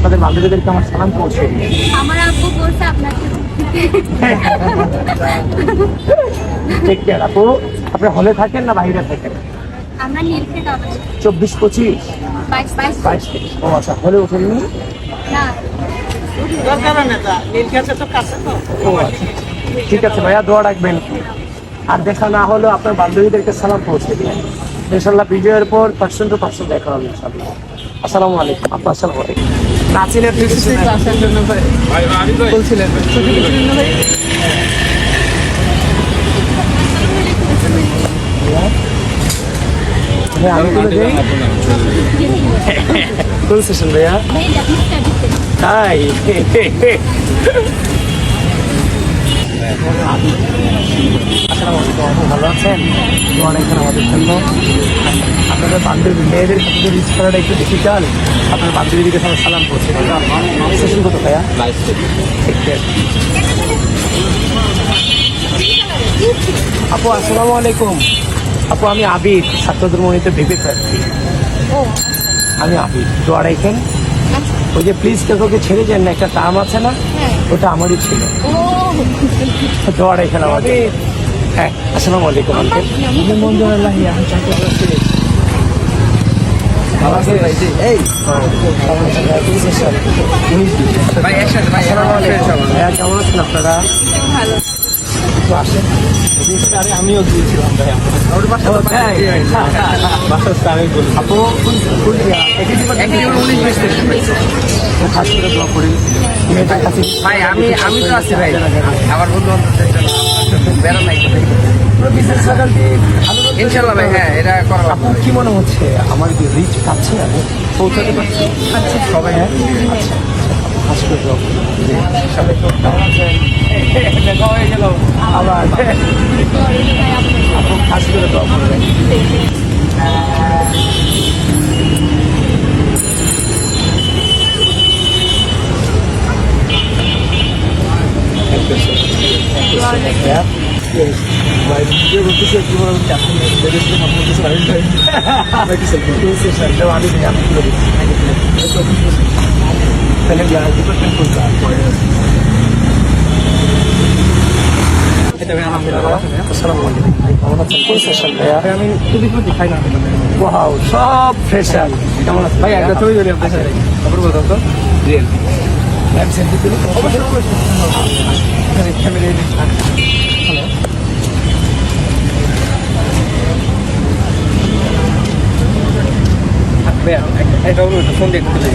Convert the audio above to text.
আপনাদের বান্ধবীদেরকে আমার সালাম পৌঁছে আমার আব্বু বলছে আপনাকে। কেয়ার আপু। আপনি হলে থাকেন না বাইরে থাকেন? আমরা চব্বিশ পঁচিশ? বাইশ বাইশ। বাইশ ও আচ্ছা হলে ওঠেননি? না। আচ্ছা। ঠিক আছে ভাইয়া দোয়া রাখবেন। আর দেখা না হলেও আপনার বান্ধবীদেরকে সালাম পৌঁছে দিন ইনশাল্লাহ বিজয়ের পর পার্সেন্ট টু পার্সেন্ট দেখা হবে ইনশাল্লাহ আসসালামু আলাইকুম। আপনার আসসালামু আলাইকুম। নাচিনের বলছিলেন ভাইয়া, আমি তুলে দেই। কোন সেশন ভাইয়া? তাই। ভালো আছেন অনেকক্ষণ আমাদের জন্য আপনাদের বান্ধবী মেয়েদের রিচ করাটা একটু ডিফিকাল্ট আপনার বান্ধবীদিকে সবাই সালাম করছে। সেশন কত ভাইয়া care. আপু আসসালামু আলাইকুম। আপু আমি আবিদ ছাত্রদের মনিতে ভেবে থাকি আমি আবিদ দোয়া রাখেন। ওই যে প্লিজ কেউ কাউকে ছেড়ে যান না একটা টার্ম আছে না ওটা আমারই ছিল। হ্যাঁ আসসালামু আলাইকুম হ্যাঁ কেমন আছেন আপনারা? একটু আসেন আরে আমিও গিয়েছিলাম ভাই আমি আমি তো আছি ভাই আমার বন্ধু নাই ইনশাল্লাহ ভাই হ্যাঁ এটা করা। আপনার কি মনে হচ্ছে আমার কি রিচ পাচ্ছে আমি পৌঁছাতে পারছি আচ্ছা সবাই হ্যাঁ আচ্ছা দোয়া সবাই তো হয়ে গেল আবার খাস করে দোয়া করবেন Yeah. Yes. My video করতে চাই কি বলব আপনি দেখে শুনে আপনি কিছু রাইট রাইট নাকি সেলফি তো সে স্যার দাও আমি দিই আমি করে দিচ্ছি তাহলে যা ডিপার্টমেন্ট করতে পরে এটা ভাই আলহামদুলিল্লাহ আসসালামু আলাইকুম সেশন ভাইয়া। আমি খুবই খুবই খাই না ওয়াও সব ফ্রেশার কেমন আছেন ভাই একটা ছবি ধরে আপনার সাথে। খবর বলতো তো? রিয়েল তুলি? এটা হলো ফোন দেখতে দিদি?